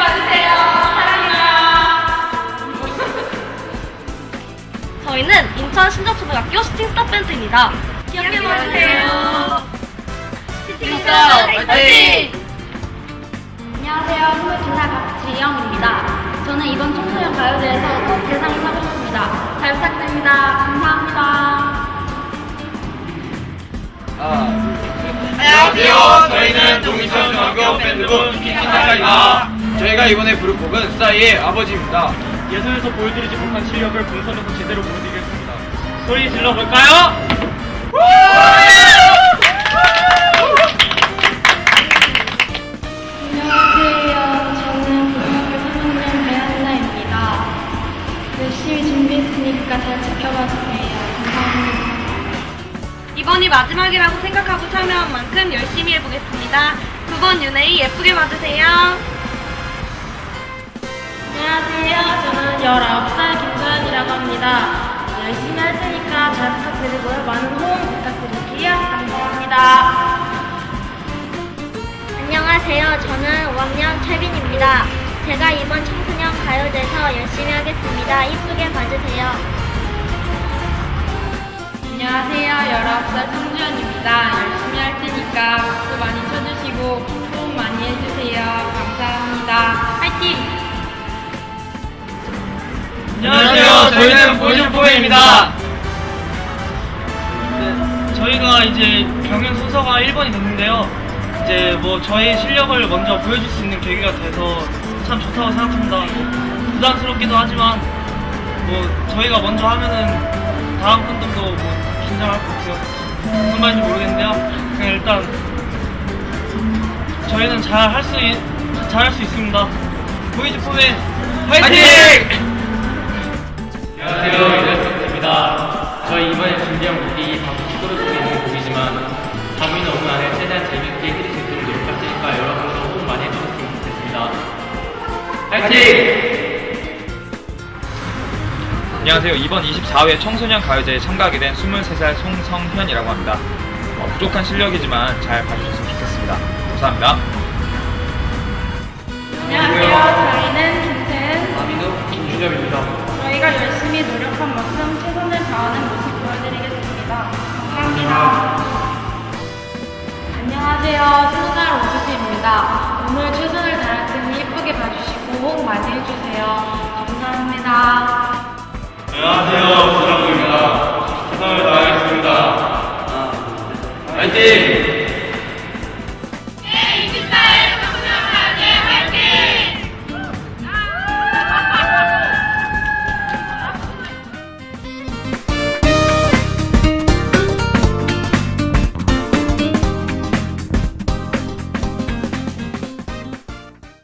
봐주세요. 사랑해요. 저희는 인천 신자초등학교 슈팅스타 밴드입니다. 기억해 봐주세요. 슈팅스타 파이팅! 안녕하세요. 소유기사 박지영입니다. 저는 이번 청소년 가요제에서 첫 대상을 타보았습니다. 잘 부탁드립니다. 감사합니다. 아, 안녕하세요. 저희는 동인천 중학교 밴드부 슈팅스타입니다. 저희가 이번에 부를 곡은 싸이의 아버지입니다. 예선에서 보여드리지 못한 실력을 본선에서 제대로 보여드리겠습니다. 소리 질러볼까요? 안녕하세요. 저는 고등학교 3학년 배한나입니다. 열심히 준비했으니까 잘 지켜봐 주세요. 감사합니다. 이번이 마지막이라고 생각하고 참여한 만큼 열심히 해보겠습니다. 두 번 윤회이 예쁘게 봐주세요. 안녕하세요. 저는 19살 김서연이라고 합니다. 열심히 할 테니까 잘 부탁드리고요. 많은 호응 부탁드릴게요. 감사합니다. 안녕하세요. 저는 5학년 최빈입니다. 제가 이번 청소년 가요제에서 열심히 하겠습니다. 이쁘게 봐주세요. 안녕하세요. 19살 성주연입니다. 열심히 할 테니까 박수 많이 쳐주시고 호응 많이 해주세요. 감사합니다. 화이팅! 안녕하세요. 저희는 보이즈포입니다. 네, 저희가 이제 경연 순서가 1번이 됐는데요. 이제 뭐 저희 실력을 먼저 보여줄 수 있는 계기가 돼서 참 좋다고 생각합니다. 뭐 부담스럽기도 하지만 뭐 저희가 먼저 하면은 다음 분들도 뭐 긴장할 것 같아요. 무슨 말인지 모르겠는데요. 그냥 일단 저희는 잘 할 수 잘할 수 있습니다. 보이즈 포의 화이팅! 안녕하 최대한 재밌게 해드릴 수 있도록 노력할 테니까 여러분도 호응 많이 해주셨으면 좋겠습니다 화이팅! 안녕하세요. 이번 24회 청소년 가요제에 참가하게 된 23살 송성현이라고 합니다. 어, 부족한 실력이지만 잘 봐주셨으면 좋겠습니다. 감사합니다. 안녕하세요. 저희는 김채은. 아미도 김준엽입니다. 저희가 열심히 노력한 만큼 최선을 다하는 모습 보여드리겠습니다. 감사합니다. 안녕하세요. 스무살 오수지입니다. 오늘 최선을 다할 테니 예쁘게 봐주시고 호응 많이 해주세요. 감사합니다. 안녕하세요. 조정구입니다. 최선을 다하겠습니다. 화이팅!